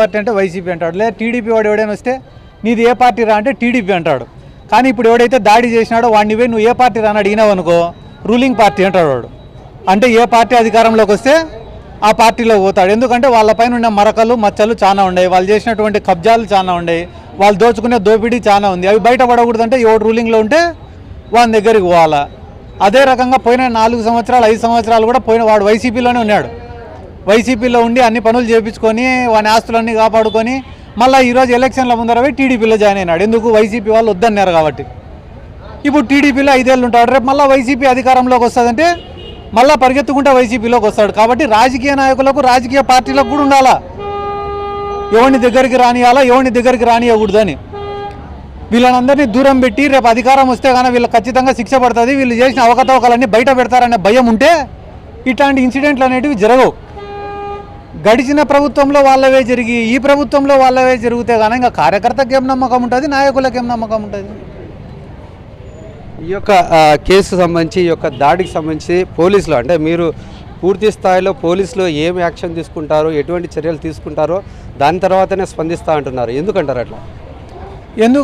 Party అంటే YCP అంటాడు. లేదా టీడీపీ వాడు ఎవడైనా వస్తే నీది ఏ పార్టీ రా అంటే టీడీపీ అంటాడు. కానీ ఇప్పుడు ఎవడైతే దాడి చేసినాడో వాడిని పోయి నువ్వు ఏ పార్టీ రాని అడిగినావు అనుకో రూలింగ్ పార్టీ అంటాడు వాడు. అంటే ఏ పార్టీ అధికారంలోకి వస్తే ఆ పార్టీలో పోతాడు. ఎందుకంటే వాళ్ళపైన ఉన్న మరకలు మచ్చలు చాలా ఉన్నాయి. వాళ్ళు చేసినటువంటి కబ్జాలు చాలా ఉన్నాయి. వాళ్ళు దోచుకునే దోపిడీ చాలా ఉంది. అవి బయట పడకూడదంటే ఎవడు రూలింగ్లో ఉంటే వాని దగ్గరికి పోవాలా. అదే రకంగా పోయిన నాలుగు సంవత్సరాలు ఐదు సంవత్సరాలు కూడా పోయిన వాడు వైసీపీలోనే ఉన్నాడు. వైసీపీలో ఉండి అన్ని పనులు చేపించుకొని వాని ఆస్తులన్నీ కాపాడుకొని మళ్ళీ ఈరోజు ఎలక్షన్ల ముందర పోయి టీడీపీలో జాయిన్ అయినాడు. ఎందుకు? వైసీపీ వాళ్ళు వద్దన్నారు కాబట్టి. ఇప్పుడు టీడీపీలో ఐదేళ్ళు ఉంటాడు. రేపు మళ్ళీ వైసీపీ అధికారంలోకి వస్తుందంటే మళ్ళీ పరిగెత్తుకుంటే వైసీపీలోకి వస్తాడు. కాబట్టి రాజకీయ నాయకులకు రాజకీయ పార్టీలకు కూడా ఉండాలా. ఎవరిని దగ్గరికి రానియాలా ఎవరిని దగ్గరికి రానియకూడదని. వీళ్ళనందరినీ దూరం పెట్టి రేపు అధికారం వస్తే కానీ వీళ్ళు ఖచ్చితంగా శిక్ష పడుతుంది. వీళ్ళు చేసిన అవకతవకలన్నీ బయట పెడతారనే భయం ఉంటే ఇట్లాంటి ఇన్సిడెంట్లు అనేటివి జరగవు. గడిచిన ప్రభుత్వంలో వాళ్ళవే జరిగి ఈ ప్రభుత్వంలో వాళ్ళవే జరిగితే కానీ ఇంకా కార్యకర్తకి ఏం నమ్మకం ఉంటుంది నాయకులకు ఏం నమ్మకం ఉంటుంది? ఈ యొక్క కేసు సంబంధించి ఈ యొక్క దాడికి సంబంధించి పోలీసులు అంటే మీరు పూర్తి స్థాయిలో పోలీసులు ఏం యాక్షన్ తీసుకుంటారో ఎటువంటి చర్యలు తీసుకుంటారో దాని తర్వాతనే స్పందిస్తా అంటున్నారు. ఎందుకంటారు అట్లా? ఎందుకు